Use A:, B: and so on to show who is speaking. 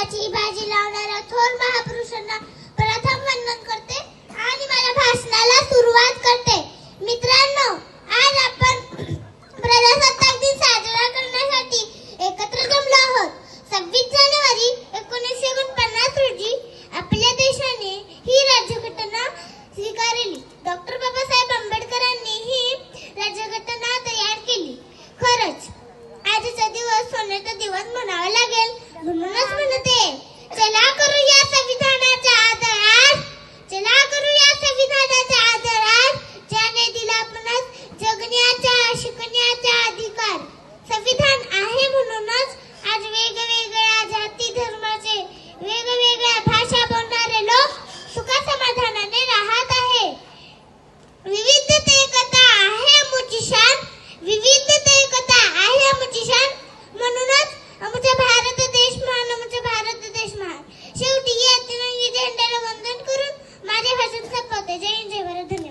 A: देवाची बाजी लावणाऱ्या थोर महापुरुषांना प्रथम वंदन करते आणि माझ्या भाषणाला सुरुवात करते. मित्रांनो आज आपण प्रजासत्ताक दिन साजरा करण्यासाठी एकत्र जमलो आहोत. सव्वीस जानेवारी एकोणीसशे एकोणपन्नास रोजी आपल्या देशाने ही राज्यघटना स्वीकारली. डॉक्टर बाबासाहेब आंबेडकरांनी ही राज्यघटना तयार केली. खरंच आजचा दिवस सोन्याचा दिवस म्हणावा लागेल. शिकण्या விஜயஞ்சய் வரதன்